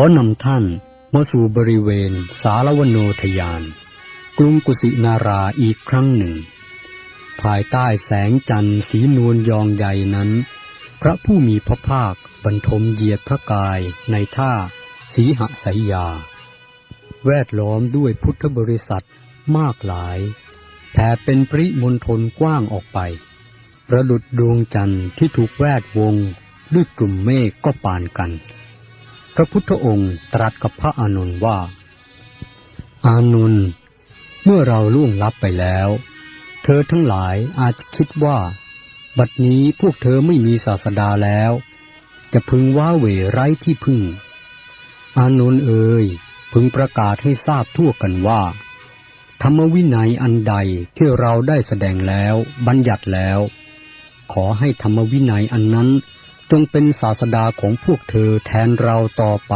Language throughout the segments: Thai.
อนำท่านมาสู่บริเวณสารวโนทยาน กรุงกุสินาราอีกครั้งหนึ่ง ภายใต้แสงจันทร์สีนวลยองใหญ่นั้น พระผู้มีพระภาคบรรทมเหยียดพระกายในท่าสีหสายยา แวดล้อมด้วยพุทธบริษัทมากหลายแผ่เป็นปริมณฑลกว้างออกไป ประดุดดวงจันทร์ที่ถูกแวดวงด้วยกลุ่มเมฆก็ปานกัน พระพุทธองค์ตรัสกับพระอานนท์ว่า อานนท์เมื่อเราล่วงลับไปแล้ว เธอทั้งหลายอาจจะคิดว่า บัดนี้พวกเธอไม่มีศาสดาแล้ว จะพึงว้าเหวไร้ที่พึ่ง อานนท์เอ่ยพึงประกาศให้ทราบทั่วกันว่า ธรรมวินัยอันใดที่เราได้แสดงแล้วบัญญัติแล้ว ขอให้ธรรมวินัยอันนั้น จงเป็นศาสดาของพวกเธอแทนเราต่อไป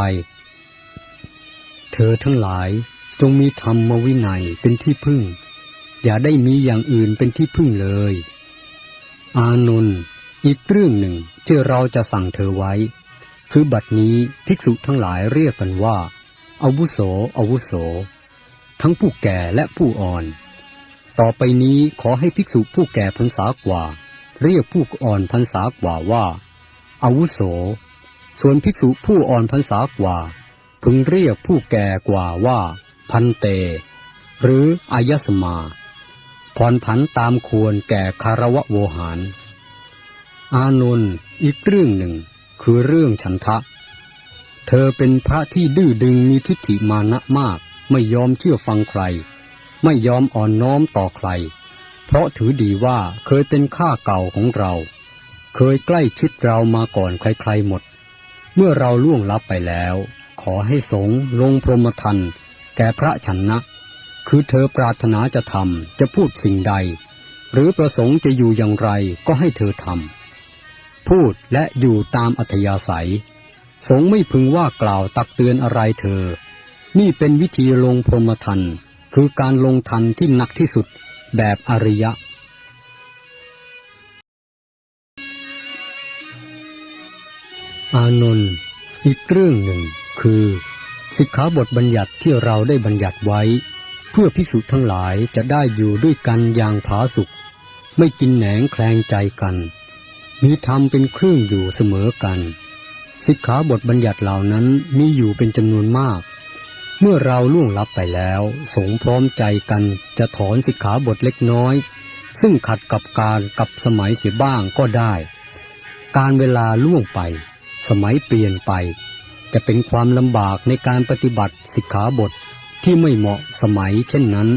เธอทั้งหลายจงมีธรรมวินัยเป็นที่พึ่ง อย่าได้มีอย่างอื่นเป็นที่พึ่งเลย อานนท์อีกเรื่องหนึ่งที่เราจะสั่งเธอไว้ คือบัดนี้ภิกษุทั้งหลายเรียกกันว่าอาวุโสอาวุโส ทั้งผู้แก่และผู้อ่อน ต่อไปนี้ขอให้ภิกษุผู้แก่พรรษากว่า เรียกผู้อ่อนพรรษากว่าว่า อาวุโส ส่วนภิกษุผู้อ่อนพรรษากว่า พึงเรียกผู้แก่กว่าว่า พันเต หรืออายสมาผ่อนผันตามควรแก่คารวะโวหาร อานนท์อีกเรื่องหนึ่ง คือเรื่องฉันทะ เธอเป็นพระที่ดื้อดึงมีทิฏฐิมานะมาก ไม่ยอมเชื่อฟังใคร ไม่ยอมอ่อนน้อมต่อใคร เพราะถือดีว่าเคยเป็นข้าเก่าของเรา เคยใกล้ชิดเรามาก่อนใครๆหมด เมื่อเราล่วงลับไปแล้ว ขอให้สงฆ์ลงพรหมทันแก่พระชนนะ คือเธอปรารถนาจะทำจะพูดสิ่งใด หรือประสงค์จะอยู่อย่างไรก็ให้เธอทำพูดและอยู่ตามอัธยาศัย สงฆ์ไม่พึงว่ากล่าวตักเตือนอะไรเธอ นี่เป็นวิธีลงพรหมทันคือการลงทันที่หนักที่สุดแบบอริยะ อานนท์อีกเรื่องหนึ่งคือ สิกขาบทบัญญัติที่เราได้บัญญัติไว้ เพื่อภิกษุทั้งหลายจะได้อยู่ด้วยกันอย่างผาสุกไม่กินแหนงแคลงใจกัน มีธรรมเป็นเครื่องอยู่เสมอกัน สิกขาบทบัญญัติเหล่านั้นมีอยู่เป็นจำนวนมาก เมื่อเราล่วงลับไปแล้ว สงพร้อมใจกันจะถอนสิกขาบทเล็กน้อย ซึ่งขัดกับการกับสมัยเสียบ้างก็ได้ การเวลาล่วงไป สมัยเปลี่ยนไป จะเป็นความลำบากในการปฏิบัติสิกขาบทที่ไม่เหมาะสมัยเช่นนั้น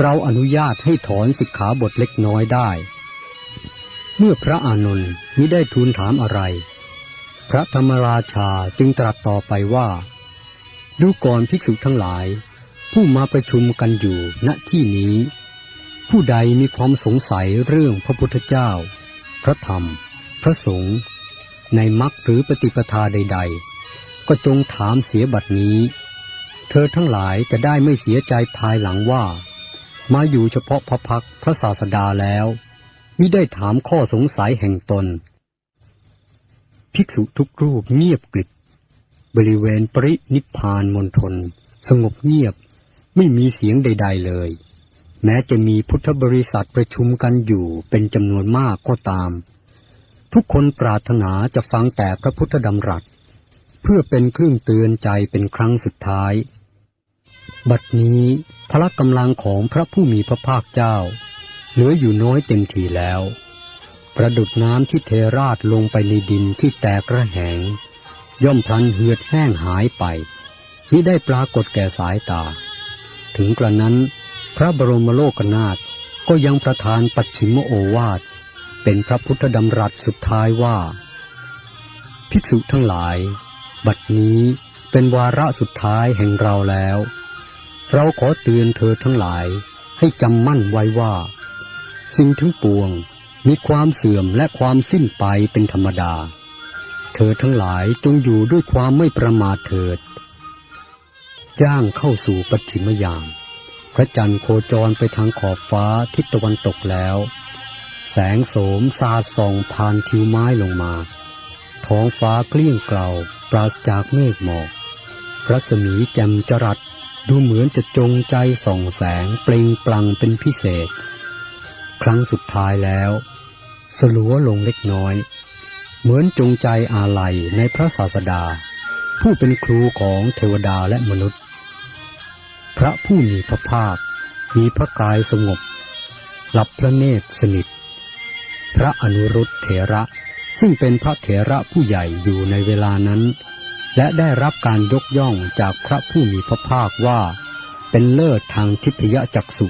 เราอนุญาตให้ถอนสิกขาบทเล็กน้อยได้ เมื่อพระอานนท์มิได้ทูลถามอะไร พระธรรมราชาจึงตรัสต่อไปว่า ดูก่อนภิกษุทั้งหลาย ผู้มาประชุมกันอยู่ณที่นี้ ผู้ใดมีความสงสัยเรื่องพระพุทธเจ้า พระธรรม พระสงฆ์ ในมรรคหรือปฏิปทาใด ๆ ก็จงถามเสียบัดนี้ เธอทั้งหลายจะได้ไม่เสียใจภายหลังว่า มาอยู่เฉพาะพระพักพระศาสดาแล้วมิได้ถามข้อสงสัยแห่งตน ภิกษุทุกรูปเงียบกริบบริเวณปรินิพานมณฑลสงบเงียบไม่มีเสียงใด ๆเลย แม้จะมีพุทธบริษัทประชุมกันอยู่เป็นจำนวนมากก็ตาม ทุกคนปรารถนาจะฟังแต่พระพุทธดำรัส เพื่อเป็นเครื่องเตือนใจเป็นครั้งสุดท้าย บัดนี้พละกำลังของพระผู้มีพระภาคเจ้า เหลืออยู่น้อยเต็มทีแล้ว ประดุดน้ำที่เทราดลงไปในดินที่แตกระแหง ย่อมพลันเหือดแห้งหายไปมิได้ปรากฏแก่สายตา ถึงกระนั้น พระบรมโลกนาถก็ยังประทานปัจฉิมโอวาท เป็นพระพุทธดำรัสสุดท้ายว่า ภิกษุทั้งหลาย บัดนี้เป็นวาระสุดท้ายแห่งเราแล้ว เราขอเตือนเธอทั้งหลายให้จำมั่นไว้ว่า สิ่งทั้งปวงมีความเสื่อมและความสิ้นไปเป็นธรรมดา เธอทั้งหลายจงอยู่ด้วยความไม่ประมาทเถิด ย่างเข้าสู่ปัจฉิมยาม พระจันทร์โคจรไปทางขอบฟ้าทิศตะวันตกแล้ว แสงโสมสาดส่องผ่านทิวไม้ลงมา ท้องฟ้าเกลี้ยงเกลาปราศจากเมฆหมอก รัศมีแจ่มจรัสดูเหมือนจะจงใจส่องแสงเปล่งปลั่งเป็นพิเศษ ครั้งสุดท้ายแล้ว สลัวลงเล็กน้อย เหมือนจงใจอาลัยในพระศาสดา ผู้เป็นครูของเทวดาและมนุษย์ พระผู้มีพระภาคมีพระกายสงบหลับพระเนตรสนิท พระอนุรุตเถระ ซึ่งเป็นพระเถระผู้ใหญ่อยู่ในเวลานั้น และได้รับการยกย่องจากพระผู้มีพระภาคว่า เป็นเลิศทางทิพยจักษุ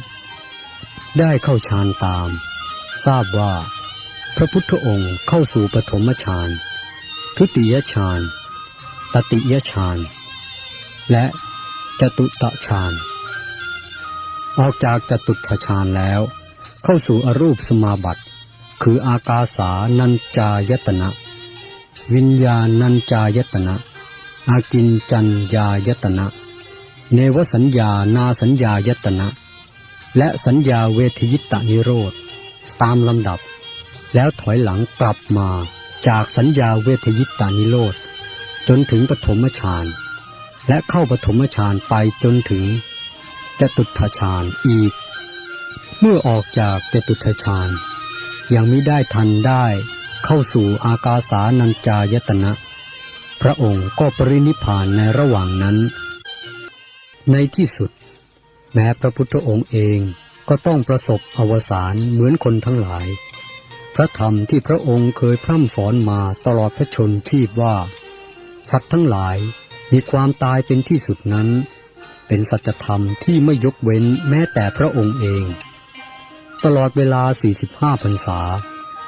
ได้เข้าฌานตาม ทราบว่า พระพุทธองค์เข้าสู่ปฐมฌานทุติยฌานตติยฌานและจตุตฌานออกจากจตุตฌานแล้ว เข้าสู่อรูปสมาบัติ คืออากาสานัญจายตนะ วิญญาณัญจายตนะอากินจัญญายตนะ เนวสัญญานาสัญญายตนะ และสัญญาเวทยิตานิโรธ ตามลำดับ แล้วถอยหลังกลับมาจากสัญญาเวทยิตานิโรธ จนถึงปฐมฌานและเข้าปฐมฌานไปจนถึงจตุตฌานอีก เมื่อออกจากจตุตฌาน ยังไม่ได้ทันได้เข้าสู่อากาสานัญจายตนะ พระองค์ก็ปรินิพพานในระหว่างนั้น ในที่สุด แม้พระพุทธองค์เองก็ต้องประสบอวสานเหมือนคนทั้งหลาย พระธรรมที่พระองค์เคยพร่ำสอนมาตลอดพระชนชีพว่า สัตว์ทั้งหลายมีความตายเป็นที่สุดนั้น เป็นสัจธรรมที่ไม่ยกเว้นแม้แต่พระองค์เอง ตลอดเวลา 45พรรษา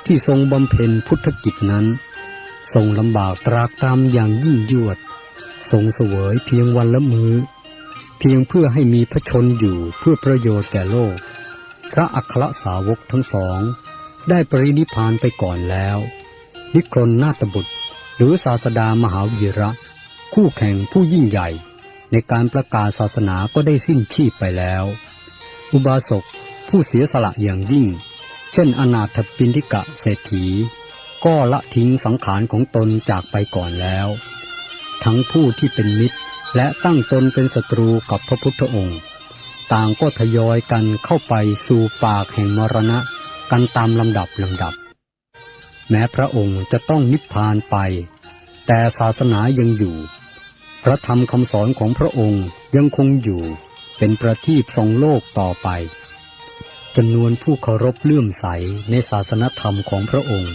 ที่ทรงบำเพ็ญพุทธกิจนั้น ทรงลำบากตรากตรำอย่างยิ่งยวด ทรงเสวยเพียงวันละมือ้อ เพียงเพื่อให้มีพระชนอยู่เพื่อประโยชน์แก่โลก พระอัครสาวกทั้งสอง ได้ปรินิพพานไปก่อนแล้ว นิครนนาตบุตร หรือศาสดามหาวีระ คู่แข่งผู้ยิ่งใหญ่ ในการประกาศศาสนาก็ได้สิ้นชีพไปแล้ว อุบาสก ผู้เสียสละอย่างยิ่ง เช่น อนาถปินทิกะเศรษฐี ก็ละทิ้งสังขารของตนจากไปก่อนแล้ว ทั้งผู้ที่เป็นมิตรและตั้งตนเป็นศัตรูกับพระพุทธองค์ ต่างก็ทยอยกันเข้าไปสู่ปากแห่งมรณะกันตามลำดับลำดับ แม้พระองค์จะต้องนิพพานไป แต่ศาสนายังอยู่ พระธรรมคำสอนของพระองค์ยังคงอยู่เป็นประทีปส่องโลกต่อไป จำนวนผู้เคารพเลื่อมใสในศาสนธรรมของพระองค์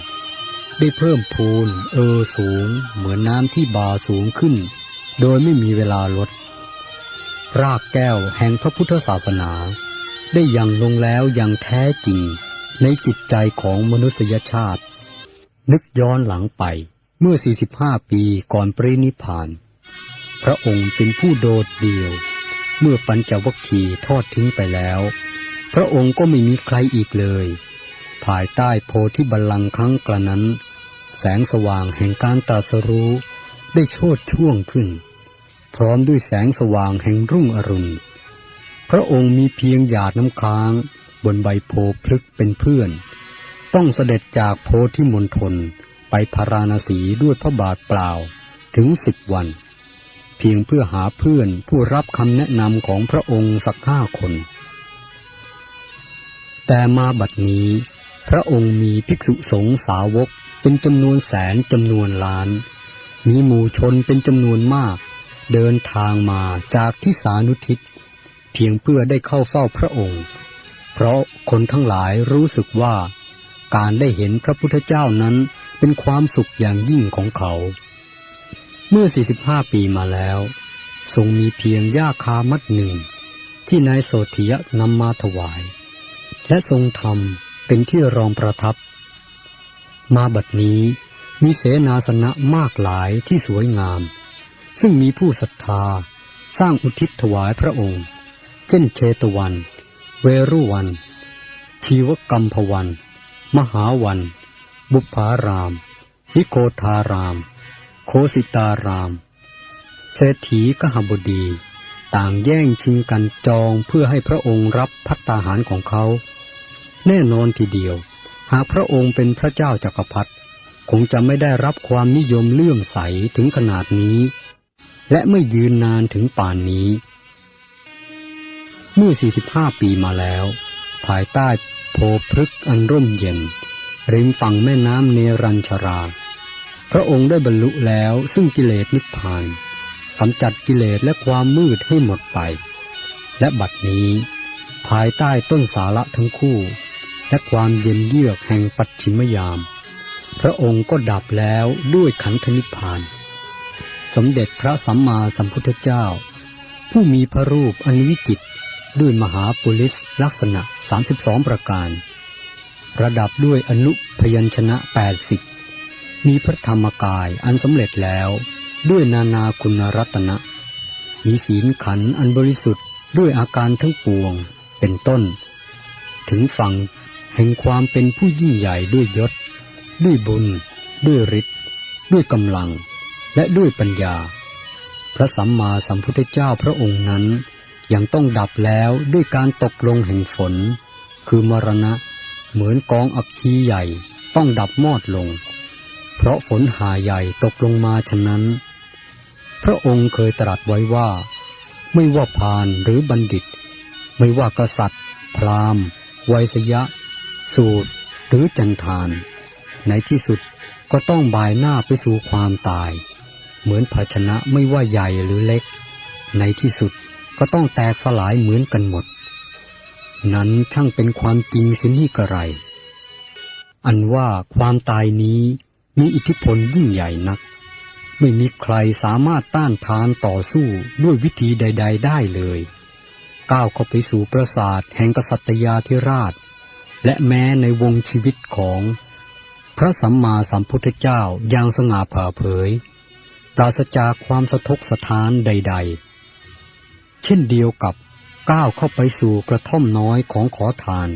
ได้เพิ่มพูนเออสูง เหมือนน้ำที่บาสูงขึ้น โดยไม่มีเวลาลด รากแก้วแห่งพระพุทธศาสนา ได้ยังลงแล้วอย่างแท้จริงในจิตใจของมนุษยชาติ นึกย้อนหลังไปเมื่อ 45 ปีก่อนปรินิพพาน พระองค์เป็นผู้โดดเดี่ยว เมื่อปัญจวัคคีย์ทอดทิ้งไปแล้ว พระองค์ก็ไม่มีใครอีกเลย ภายใต้โพธิบัลลังก์ครั้งกระนั้น แสงสว่างแห่งการตรัสรู้ได้โชดช่วงขึ้น พร้อมด้วยแสงสว่างแห่งรุ่งอรุณ พระองค์มีเพียงหยาดน้ำค้าง บนใบโพพลึกเป็นเพื่อน ต้องเสด็จจากโพธิมณฑลไปพาราณสีด้วยพระบาทเปล่าถึงสิบวัน เพียงเพื่อหาเพื่อนผู้รับคำแนะนำของพระองค์สักห้าคน แต่มาบัดนี้ พระองค์มีภิกษุสงฆ์สาวกเป็นจำนวนแสนจำนวนล้าน มีหมู่ชนเป็นจำนวนมาก เดินทางมาจากที่สานุทิศ เพียงเพื่อได้เข้าเฝ้าพระองค์ เพราะคนทั้งหลายรู้สึกว่า การได้เห็นพระพุทธเจ้านั้นเป็นความสุขอย่างยิ่งของเขา เมื่อ 45 ปีมาแล้ว ทรงมีเพียงย่าคามัดหนึ่ง ที่นายโสธิยะนำมาถวาย และทรงทำเป็นที่รองประทับ มาบัดนี้มีเสนาสนะมากหลายที่สวยงาม ซึ่งมีผู้ศรัทธาสร้างอุทิศถวายพระองค์ เช่นเชตวัน เวรุวัน ชีวกรรมพวัน มหาวัน บุพาราม นิโคทาราม โคสิตาราม เศรษฐีกหบดี ต่างแย่งชิงกันจองเพื่อให้พระองค์รับพัตตาหารของเขา แน่นอนทีเดียว หากพระองค์เป็นพระเจ้าจากักรพรรดิคงจะไม่ได้รับความนิยมเลื่อมใสถึงขนาดนี้ และไม่ยืนนานถึงป่านนี้ เมื่อ 45 ปีมาแล้ว ภายใต้โพพฤกอันร่มเย็น ริมฝั่งแม่น้ำเนรัญชรา พระองค์ได้บรรลุแล้วซึ่งกิเลสนิพพานกำจัดกิเลสและความมืดให้หมดไป และบัดนี้ ภายใต้ต้นสาระทั้งคู่ และความเย็นเยือกแห่งปัจฉิมยาม พระองค์ก็ดับแล้วด้วยขันธนิพพาน สมเด็จพระสัมมาสัมพุทธเจ้า ผู้มีพระรูปอันวิจิตด้วยมหาปุริสลักษณะ 32 ประการ ระดับด้วยอนุพยัญชนะ 80 มีพระธรรมกายอันสำเร็จแล้วด้วยนานาคุณรัตนะ มีศีลขันธ์อันบริสุทธิ์ด้วยอาการทั้งปวงเป็นต้น ถึงฝั่ง แห่งความเป็นผู้ยิ่งใหญ่ด้วยยศ ด้วยบุญ ด้วยฤทธิ์ด้วยกำลัง และด้วยปัญญา พระสัมมาสัมพุทธเจ้าพระองค์นั้น ยังต้องดับแล้วด้วยการตกลงแห่งฝน คือมรณะ เหมือนกองอัคคีใหญ่ต้องดับมอดลง เพราะฝนหาใหญ่ตกลงมาฉะนั้น พระองค์เคยตรัสไว้ว่า ไม่ว่าพานหรือบัณฑิต ไม่ว่ากษัตริย์ พราหมณ์ไวยสยะ สูตรหรือจันทาน ในที่สุดก็ต้องบายหน้าไปสู่ความตาย เหมือนภาชนะไม่ว่าใหญ่หรือเล็ก ในที่สุดก็ต้องแตกสลายเหมือนกันหมด นั้นช่างเป็นความจริงสินี่กระไร อันว่าความตายนี้มีอิทธิพลยิ่งใหญ่นัก ไม่มีใครสามารถต้านทานต่อสู้ด้วยวิธีใด ๆ ได้เลย ก้าวเข้าไปสู่ปราสาทแห่งกษัตยาธิราช และแม้ในวงชีวิตของพระสัมมาสัมพุทธเจ้าย่างสง่าผ่าเผย ปราศจากความสะทกสะท้านใด ๆ เช่นเดียวกับก้าวเข้าไปสู่กระท่อมน้อยของขอทาน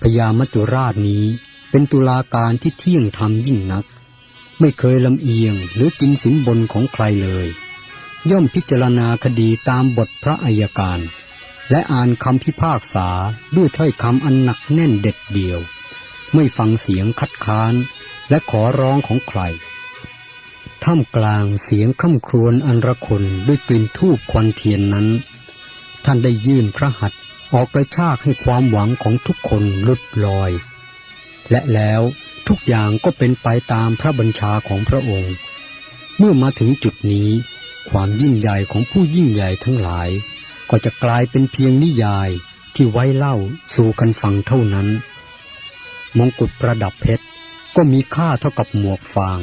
พญามัจจุราชนี้เป็นตุลาการที่เที่ยงธรรมยิ่งนัก ไม่เคยลำเอียงหรือกินสินบนของใครเลย ย่อมพิจารณาคดีตามบทพระอัยการ และอ่านคำพิพากษาด้วยถ้อยคำอันหนักแน่นเด็ดเดียว ไม่ฟังเสียงคัดค้านและขอร้องของใคร ท่ามกลางเสียงคร่ำครวญอันระคนด้วยกลิ่นทูบควันเทียนนั้น ท่านได้ยื่นพระหัตถ์ออกกระชากให้ความหวังของทุกคนลุดลอย และแล้วทุกอย่างก็เป็นไปตามพระบัญชาของพระองค์ เมื่อมาถึงจุดนี้ ความยิ่งใหญ่ของผู้ยิ่งใหญ่ทั้งหลาย ก็จะกลายเป็นเพียงนิยายที่ไว้เล่าสู่กันฟังเท่านั้น มงกุฎประดับเพชรก็มีค่าเท่ากับหมวกฟาง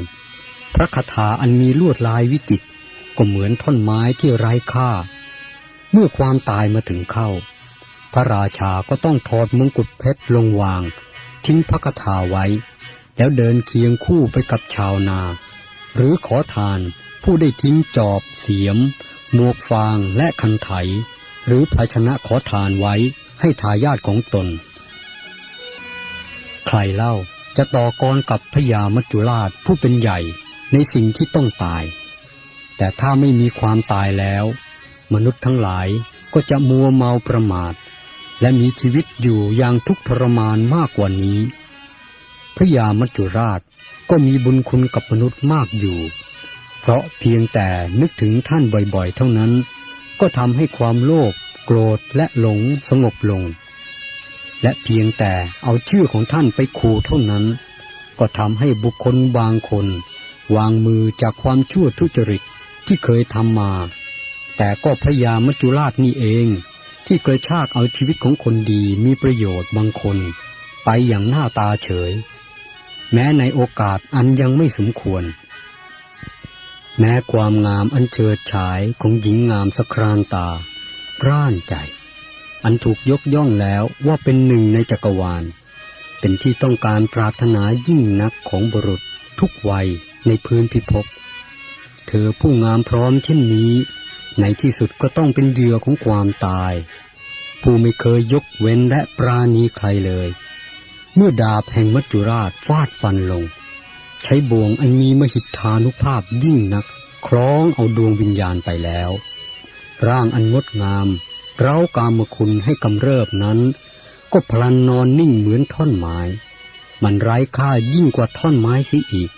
พระคาถาอันมีลวดลายวิจิตรก็เหมือนท่อนไม้ที่ไร้ค่า เมื่อความตายมาถึงเข้า พระราชาก็ต้องถอดมงกุฎเพชรลงวาง ทิ้งพระคาถาไว้ แล้วเดินเคียงคู่ไปกับชาวนา หรือขอทานผู้ได้ทิ้งจอบเสียม หมวกฟางและคันไถ หรือภาชนะขอทานไว้ให้ทายาทของตน ใครเล่าจะต่อกรกับพญามัจจุราชผู้เป็นใหญ่ในสิ่งที่ต้องตาย แต่ถ้าไม่มีความตายแล้ว มนุษย์ทั้งหลายก็จะมัวเมาประมาท และมีชีวิตอยู่อย่างทุกข์ทรมานมากกว่านี้ พระยามัจจุราชก็มีบุญคุณกับมนุษย์มากอยู่ เพราะเพียงแต่นึกถึงท่านบ่อยๆ เท่านั้น ก็ทำให้ความโลภโกรธและหลงสงบลง และเพียงแต่เอาชื่อของท่านไปขู่เท่านั้น ก็ทำให้บุคคลบางคน วางมือจากความชั่วทุจริตที่เคยทำมา แต่ก็พระยามัจจุราชนี่เอง ที่กระชากเอาชีวิตของคนดีมีประโยชน์บางคน ไปอย่างหน้าตาเฉย แม้ในโอกาสอันยังไม่สมควร แม้ความงามอันเฉิดฉายของหญิงงามสะครานตาร่านใจ อันถูกยกย่องแล้วว่าเป็นหนึ่งในจักรวาล เป็นที่ต้องการปรารถนายิ่งนักของบุรุษทุกวัยในพื้นพิภพเธอผู้งามพร้อมเช่นนี้ ในที่สุดก็ต้องเป็นเหยื่อของความตาย ผู้ไม่เคยยกเว้นและปราณีใครเลย เมื่อดาบแห่งมัจจุราชฟาดฟันลง ใช้บ่วงอันมีมหิทธานุภาพยิ่งนัก คล้องเอาดวงวิญญาณไปแล้ว ร่างอันงดงาม เร้ากามคุณให้กำเริบนั้น ก็พลันนอนนิ่งเหมือนท่อนไม้ มันไร้ค่ายิ่งกว่าท่อนไม้เสียอีก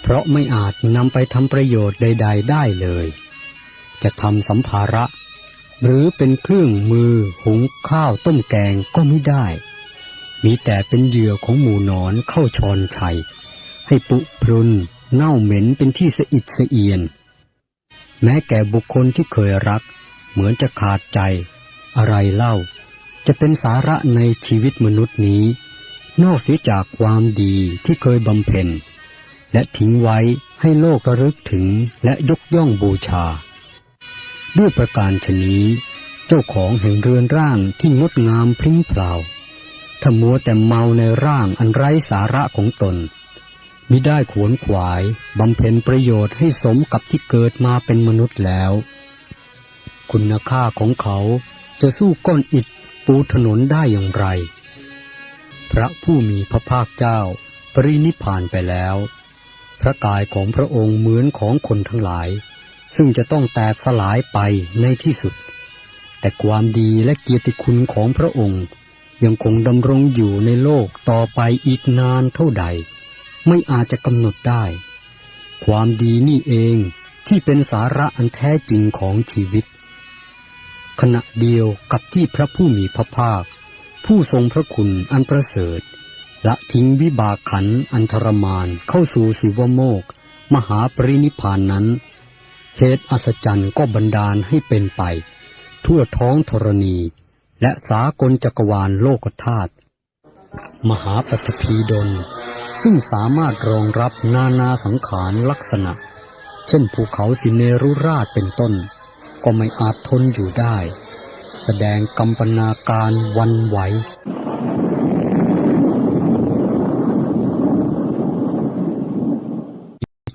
เพระราะไม่อาจนำไปทำประโยชน์ใด ๆ ได้เลย จะทำสัมภาระ หรือเป็นเครื่องมือหุงข้าวต้มแกงก็ไม่ได้ มีแต่เป็นเหยื่อของหมูหนอนเข้าชอนชัย ให้ปุพรุนเน่าเหม็นเป็นที่สะอิดสะเอียน แม้แก่บุคคลที่เคยรัก เหมือนจะขาดใจ อะไรเล่า จะเป็นสาระในชีวิตมนุษย์นี้ นอกเสียจากความดีที่เคยบำเพ็ญ และทิ้งไว้ให้โลกระลึกถึงและยกย่องบูชา ด้วยประการชนี้ เจ้าของแห่งเรือนร่างที่งดงามพริ้งเพลา ถ้ามัวแต่เมาในร่างอันไร้สาระของตนมิได้ขวนขวายบำเพ็ญประโยชน์ให้สมกับที่เกิดมาเป็นมนุษย์แล้ว คุณค่าของเขาจะสู้ก้อนอิฐปูถนนได้อย่างไร พระผู้มีพระภาคเจ้า ปรินิพพานไปแล้ว พระกายของพระองค์เหมือนของคนทั้งหลาย ซึ่งจะต้องแตกสลายไปในที่สุด แต่ความดีและเกียรติคุณของพระองค์ ยังคงดำรงอยู่ในโลกต่อไปอีกนานเท่าใด ไม่อาจจะกำหนดได้ ความดีนี่เองที่เป็นสาระอันแท้จริงของชีวิต ขณะเดียวกับที่พระผู้มีพระภาค ผู้ทรงพระคุณอันประเสริฐละทิ้งวิบากขันอันทรมานเข้าสู่สิวโมก มหาปรินิพพานนั้น เหตุอัศจรรย์ก็บันดาลให้เป็นไป ทั่วท้องธรณี และสากลจักรวาลโลกธาตุมหาปฐพีดล ซึ่งสามารถรองรับนานาสังขารลักษณะ เช่นภูเขาสิเนรุราชเป็นต้น ก็ไม่อาจทนอยู่ได้ แสดงกำปนาการวันไหว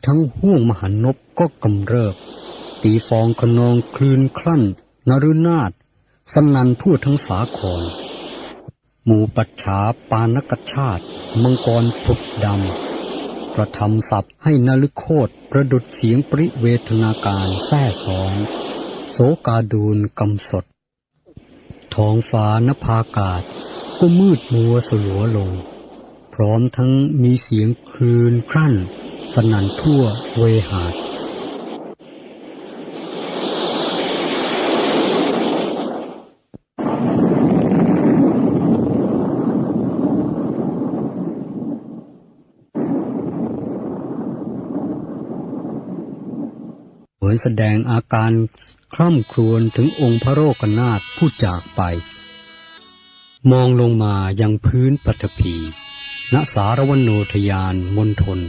ทั้งห่วงมหันนบก็กำเริบ ตีฟองขนองคลื่นคลั่นนรุนาถ สนันทั่วทั้งสาคร หมู่ปัจฉาปานกชาติ มังกรผุดดำ กระทำสับให้นลึกโคตรประดุดเสียงปริเวทนาการแท่สอง โสกาดูลกำสด ท้องฟ้านภากาศ ก็มืดมัวสลัวลง พร้อมทั้งมีเสียงคลืนครั่น สนั่นทั่วเวหาด เหมือนแสดงอาการคร่ำครวญถึงองค์พระโรกนาถผู้จากไป มองลงมายังพื้นปฐพีณสารวันโนทยานมณฑล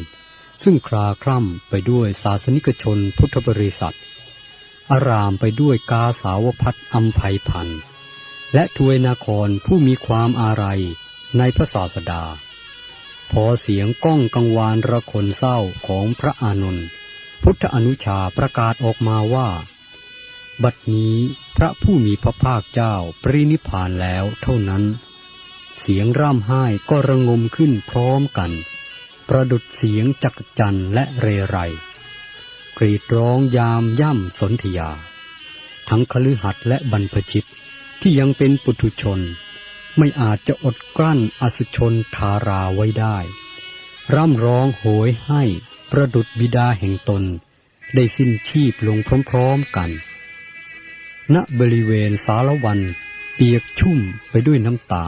ซึ่งคลาคล่ำไปด้วยศาสนิกชนพุทธบริษัท อารามไปด้วยกาสาวพัดอัมภัยพันธ์และทวยนาครผู้มีความอาลัยในพระศาสดา พอเสียงก้องกังวานระคนเศร้าของพระอานนท์ พุทธอนุชาประกาศออกมาว่า บัดนี้พระผู้มีพระภาคเจ้าปรินิพานแล้วเท่านั้น เสียงร่ำไห้ก็ระงมขึ้นพร้อมกัน ประดุดเสียงจักจันและเรไร กรีดร้องยามย่ำสนธยา ทั้งคฤหัสถ์และบรรพชิตที่ยังเป็นปุถุชน ไม่อาจจะอดกลั้นอสุชนทาราไว้ได้ ร่ำร้องโหยให้ ประดุดบิดาแห่งตน ได้สิ้นชีพลงพร้อมๆกัน ณบริเวณสารวัน เปียกชุ่มไปด้วยน้ำตา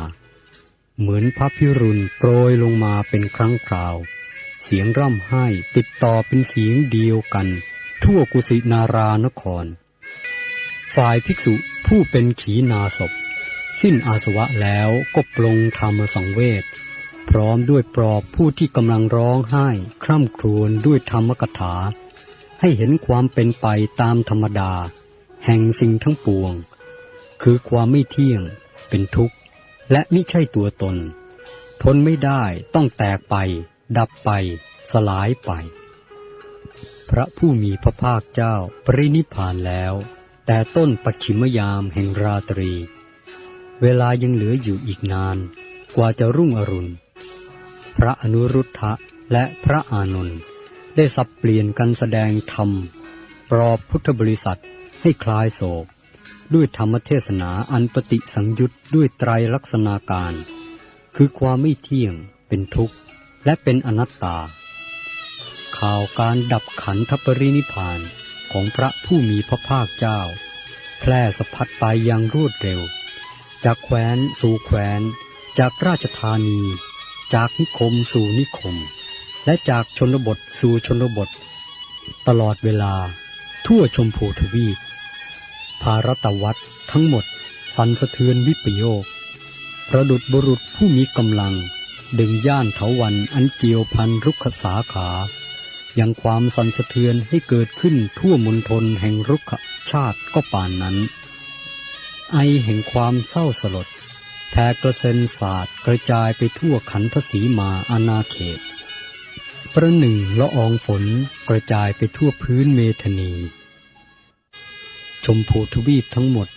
เหมือนพระพิรุณโปรยลงมาเป็นครั้งคราว เสียงร่ำไห้ติดต่อเป็นเสียงเดียวกัน ทั่วกุสินารานคร ฝ่ายภิกษุผู้เป็นขีนาศพ สิ้นอาสวะแล้วก็ปลงธรรมสังเวช พร้อมด้วยปลอบผู้ที่กำลังร้องไห้ คร่ำครวญด้วยธรรมกถา ให้เห็นความเป็นไปตามธรรมดา แห่งสิ่งทั้งปวง คือความไม่เที่ยง เป็นทุกข์ และไมิใช่ตัวตน ทนไม่ได้ต้องแตกไป ดับไป สลายไป พระผู้มีพระภาคเจ้าปรินิพพานแล้ว แต่ต้นปัจฉิมยามแห่งราตรี เวลายังเหลืออยู่อีกนาน กว่าจะรุ่งอรุณ พระอนุรุทธะและพระอานนท์ได้สับเปลี่ยนกันแสดงธรรม ปลอบพุทธบริษัทให้คลายโศก ด้วยธรรมเทศนาอันปฏิสังยุตด้วยไตรลักษณาการ คือความไม่เที่ยงเป็นทุกข์ และเป็นอนัตตา ข่าวการดับขันธปรินิพพานของพระผู้มีพระภาคเจ้า แพร่สะพัดไปอย่างรวดเร็ว จากแคว้นสู่แคว้น จากราชธานี จากนิคมสู่นิคม และจากชนบทสู่ชนบท ตลอดเวลาทั่วชมพูทวีป ภารตวัตทั้งหมดสันสะเทือนวิปโยค ประดุดบุรุษผู้มีกำลัง ดึงย่านเถาวันอันเกี่ยวพันรุกขสาขา ยังความสันสะเทือนให้เกิดขึ้นทั่วมณฑลแห่งรุกขชาติก็ป่านนั้น ไอแห่งความเศร้าสลด แผ่กระเซ็นศาสตร์กระจายไปทั่วขันธสีมาอาณาเขต ประหนึ่งละอองฝนกระจายไปทั่วพื้นเมธนี ชมพูทวีปทั้งหมด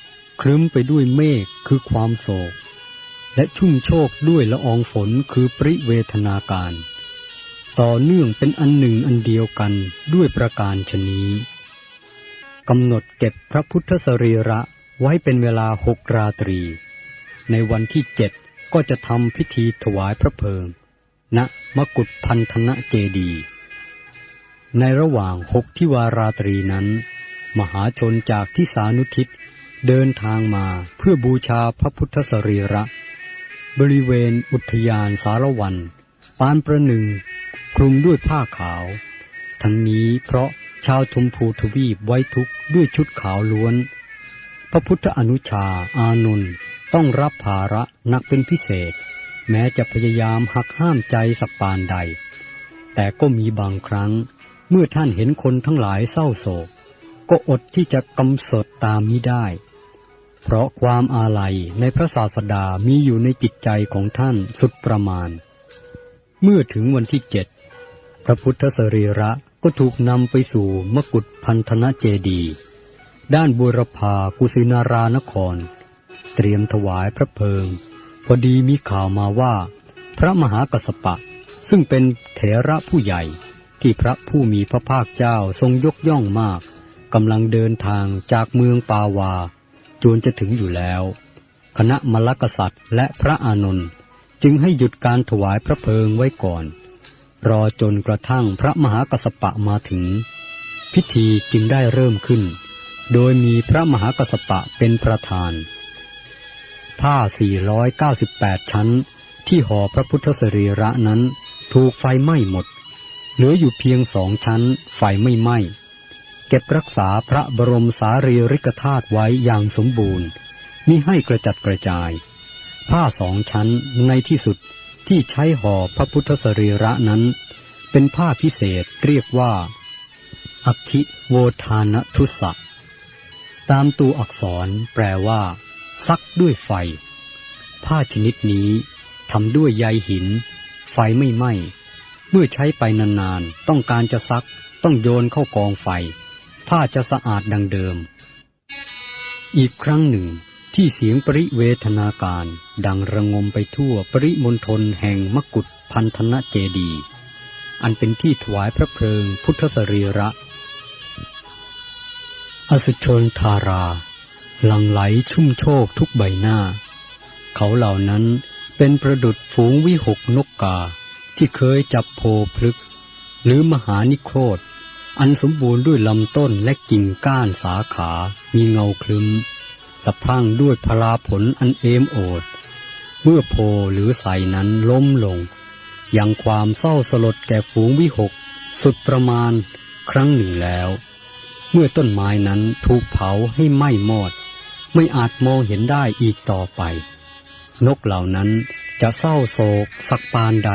ครึ้มไปด้วยเมฆคือความโศก และชุ่มโชคด้วยละอองฝนคือปริเวทนาการ ต่อเนื่องเป็นอันหนึ่งอันเดียวกันด้วยประการชนี้กำหนดเก็บพระพุทธสรีระไว้เป็นเวลาหกราตรี ในวันที่เจ็ดก็จะทำพิธีถวายพระเพลิง ณมกุฏพันธนะเจดี ในระหว่างหกที่วาราตรีนั้น มหาชนจากที่สานุทิศเดินทางมาเพื่อบูชาพระพุทธสรีระ บริเวณอุทยานสารวัน ปานประหนึ่ง คลุมด้วยผ้าขาว ทั้งนี้เพราะชาวชมพูทวีปไว้ทุกข์ด้วยชุดขาวล้วน พระพุทธอนุชาอานนท์ ต้องรับภาระหนักเป็นพิเศษ แม้จะพยายามหักห้ามใจสักปานใด แต่ก็มีบางครั้ง เมื่อท่านเห็นคนทั้งหลายเศร้าโศก ก็อดที่จะกำสดตามมิได้ เพราะความอาลัยในพระศาสดามีอยู่ในจิตใจของท่านสุดประมาณ เมื่อถึงวันที่เจ็ดพระพุทธสรีระก็ถูกนำไปสู่มกุฏพันธนะเจดี ด้านบุรพากุสินารานคร เตรียมถวายพระเพลิง พอดีมีข่าวมาว่า พระมหากัสปะ ซึ่งเป็นเถระผู้ใหญ่ที่พระผู้มีพระภาคเจ้าทรงยกย่องมากกำลังเดินทางจากเมืองปาวา จวนจะถึงอยู่แล้ว คณะมลกษัตริย์และพระอานนท์จึงให้หยุดการถวายพระเพลิงไว้ก่อน รอจนกระทั่งพระมหากัสปะมาถึง พิธีจึงได้เริ่มขึ้น โดยมีพระมหากัสปะเป็นประธาน ผ้า 498 ชั้น ที่ห่อพระพุทธสรีระนั้น ถูกไฟไหม้หมด เหลืออยู่เพียงสองชั้น ไฟไม่ไหม้ เก็บรักษาพระบรมสารีริกธาตุไว้อย่างสมบูรณ์มิให้กระจัดกระจาย ผ้าสองชั้นในที่สุดที่ใช้ห่อพระพุทธสรีระนั้น เป็นผ้าพิเศษเรียกว่า อัคคิโวทานทุสะตามตัวอักษรแปลว่า ซักด้วยไฟ ผ้าชนิดนี้ทำด้วยใยหิน ไฟไม่ไหม้ เมื่อใช้ไปนานๆ ต้องการจะซักต้องโยนเข้ากองไฟ ผ้าจะสะอาดดังเดิม อีกครั้งหนึ่งที่เสียงปริเวทนาการ ดังระงมไปทั่วปริมณฑลแห่งมกุฏพันธนะเจดีย์อันเป็นที่ถวายพระเพลิงพุทธสรีระ อสุชนธารา หลังไหลชุ่มโชคทุกใบหน้า เขาเหล่านั้นเป็นประดุดฝูงวิหกนกกาที่เคยจับโพพลึก หรือมหานิโครธอันสมบูรณ์ด้วยลำต้นและกิ่งก้านสาขา มีเงาคลึมสะพังด้วยพลาผลอันเอมโอด เมื่อโพหรือใสนั้นล้มลง ยังความเศร้าสลดแก่ฝูงวิหก สุดประมาณครั้งหนึ่งแล้ว เมื่อต้นไม้นั้นถูกเผาให้ไหม้มอด ไม่อาจมองเห็นได้อีกต่อไป นกเหล่านั้นจะเศร้าโศกสักปานใด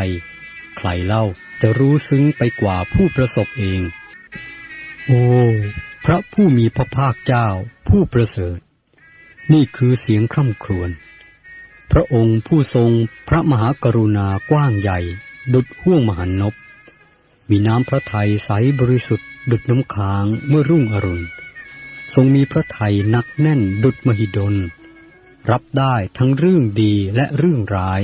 ใครเล่าจะรู้ซึ้งไปกว่าผู้ประสบเอง โอ้พระผู้มีพระภาคเจ้าผู้ประเสริฐ นี่คือเสียงคร่ำครวญพระองค์ผู้ทรงพระมหากรุณากว้างใหญ่ ดุดห่วงมหันนบมีน้ำพระทัยใสบริสุทธิ์ ดุดน้ำค้างเมื่อรุ่งอรุณ ทรงมีพระทัยหนักแน่นดุดมหิดล รับได้ทั้งเรื่องดีและเรื่องร้าย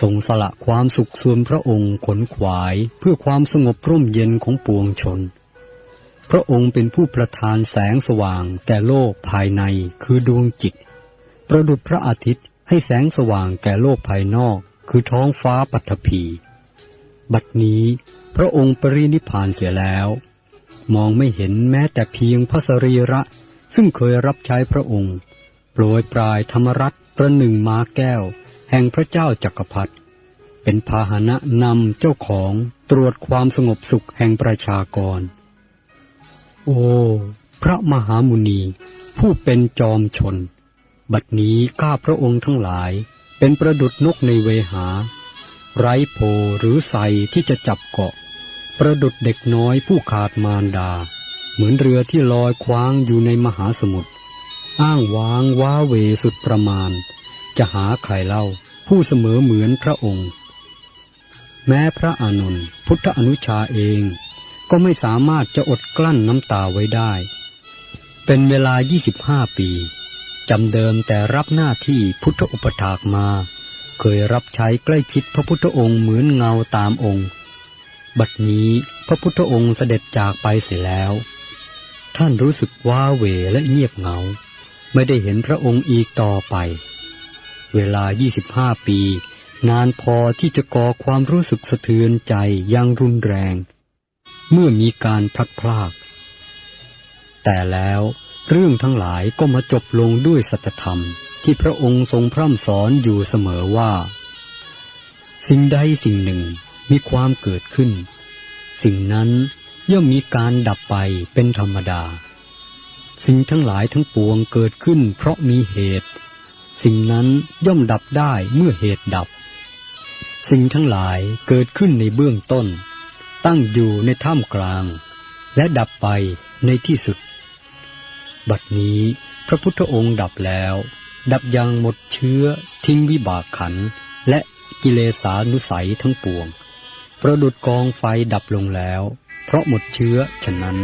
ทรงสละความสุขส่วนพระองค์ขนขวายเพื่อความสงบร่มเย็นของปวงชน พระองค์เป็นผู้ประทานแสงสว่างแก่โลกภายในคือดวงจิต ประดุจพระอาทิตย์ให้แสงสว่างแก่โลกภายนอกคือท้องฟ้าปัทภีบัดนี้พระองค์ปรินิพานเสียแล้ว มองไม่เห็นแม้แต่เพียงพระสรีระ ซึ่งเคยรับใช้พระองค์ โปรยปลายธรรมรัตน์ประหนึ่งม้าแก้ว แห่งพระเจ้าจักรพรรดิเป็นพาหนะนำเจ้าของตรวจความสงบสุขแห่งประชากร โอ้ พระมหามุนี ผู้เป็นจอมชน บัดนี้ข้าพระองค์ทั้งหลายเป็นประดุดนกในเวหา ไร้โพหรือใสที่จะจับเกาะ ประดุดเด็กน้อยผู้ขาดมารดา เหมือนเรือที่ลอยคว้างอยู่ในมหาสมุทรอ้างว้างว้าเวสุดประมาณ จะหาใครเล่าผู้เสมอเหมือนพระองค์ แม้พระอานนท์พุทธอนุชาเองก็ไม่สามารถจะอดกลั้นน้ำตาไว้ได้ เป็นเวลา 25 ปีจำเดิมแต่รับหน้าที่พุทธอุปถากมา เคยรับใช้ใกล้ชิดพระพุทธองค์เหมือนเงาตามองค์ บัดนี้พระพุทธองค์เสด็จจากไปเสียแล้ว ท่านรู้สึกว้าเหวและเงียบเหงา ไม่ได้เห็นพระองค์อีกต่อไป เวลา 25 ปี นานพอที่จะก่อความรู้สึกสะเทือนใจอย่างรุนแรง เมื่อมีการพลัดพราก แต่แล้วเรื่องทั้งหลายก็มาจบลงด้วยสัจธรรมที่พระองค์ทรงพร่ำสอนอยู่เสมอว่า สิ่งใดสิ่งหนึ่ง มีความเกิดขึ้น สิ่งนั้นย่อมมีการดับไปเป็นธรรมดา สิ่งทั้งหลายทั้งปวงเกิดขึ้นเพราะมีเหตุ สิ่งนั้นย่อมดับได้เมื่อเหตุดับ สิ่งทั้งหลายเกิดขึ้นในเบื้องต้น ตั้งอยู่ในท่ามกลาง และดับไปในที่สุด บัดนี้พระพุทธองค์ดับแล้ว ดับอยังหมดเชื้อทิ้งวิบากขันและกิเลสานุสัยทั้งปวง ประดุดกองไฟดับลงแล้ว เพราะหมดเชื้อฉะนั้น